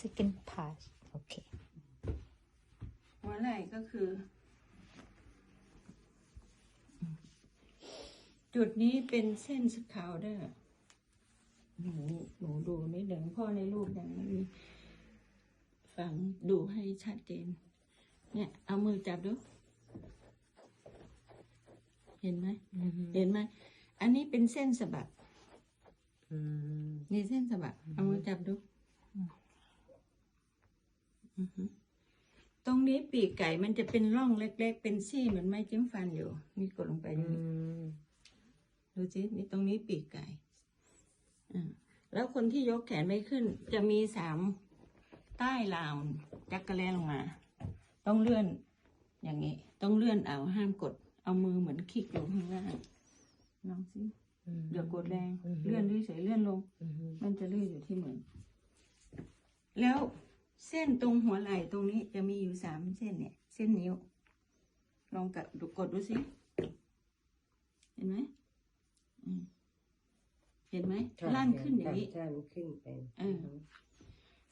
second part โอเคหัวไหล่ก็คือ จุดนี้เป็นเส้นสกาวเดอหนูหนูดูนิดหนึ่งพ่อในรูปยังไม่มีฟังดูให้ชัดเจน เนี่ย เอามือจับดู เห็นไหม เห็นไหม อันนี้เป็นเส้นสะบักอืมนี่เส้นสะบักเอามือจับดู ตรงนี้ปีกไก่มันจะเป็นร่องเล็ก ๆ เป็นซี่เหมือนไม้จิ้มฟันอยู่ นี่กดลงไปอืนี่มดูสินี่ตรงนี้ปีกไก่อ่าแล้วคนที่ยกแขนไม่ขึ้น จะมีสามใต้ราวจักกระแลลงมา ต้องเลื่อน อย่างนี้ ต้องเลื่อนเอาห้ามกด เอามือเหมือนคลิกลงข้างล่างลองสิเดี๋ยวกดแรง เลื่อนด้วยเฉยๆเลื่อนลงอืมมันจะลื่นอยู่ที่มือแล้ว เส้นตรงหัวไหล่ตรงนี้จะมีอยู่สามเส้นเนี่ย เส้นนิ้ว ลองกดดูกดดูสิ เห็นไหมอืมเห็นไหมค่ะลั่นขึ้นอย่างนี้ใช่มันขึ้นไปเออ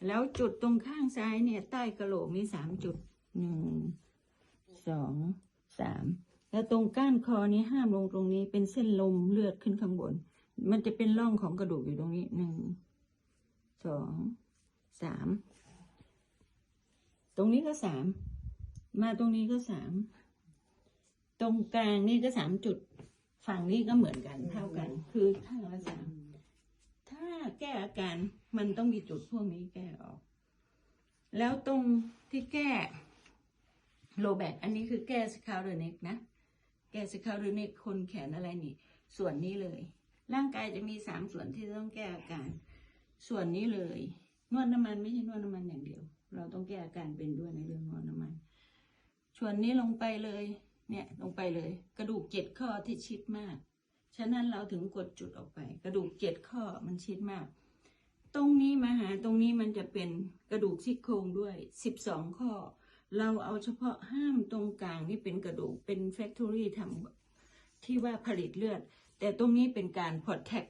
แล้วจุดตรงข้างซ้ายเนี่ย ใต้กระโหลกมีสามจุดหนึ่งสองสามแล้วตรงก้านคอนี้ห้ามลงตรงนี้เป็นเส้นลมเลือดขึ้นข้างบน มันจะเป็นร่องของกระดูกอยู่ตรงนี้หนึ่งสองสาม ตรงนี้ก็สาม มาตรงนี้ก็สาม ตรงกลางนี่ก็สามจุด ฝั่งนี้ก็เหมือนกันเท่ากัน คือข้างละสาม ถ้าแก้อาการมันต้องมีจุดพวกนี้แก้ออก แล้วตรงที่แก้โลแบกอันนี้คือแก้สคาเดเน็กนะ แก้สคาเดเน็กคนแขนอะไรนี่ ส่วนนี้เลย ร่างกายจะมีสามส่วนที่ต้องแก้อาการ ส่วนนี้เลย นวดน้ำมันไม่ใช่นวดน้ำมันอย่างเดียว เราต้องแก้อาการเป็นด้วยในเรื่องนวดน้ำมันส่วนนี้ลงไปเลย เนี่ยลงไปเลย กระดูกเจ็ดข้อที่ชิดมาก ฉะนั้นเราถึงกดจุดออกไป กระดูกเจ็ดข้อมันชิดมาก ตรงนี้มาหาตรงนี้มันจะเป็นกระดูกซี่โครงด้วยสิบสองข้อ เราเอาเฉพาะห้ามตรงกลางนี่เป็นกระดูกเป็นแฟคทอรี่ทำที่ว่าผลิตเลือด แต่ตรงนี้เป็นการพอดแทค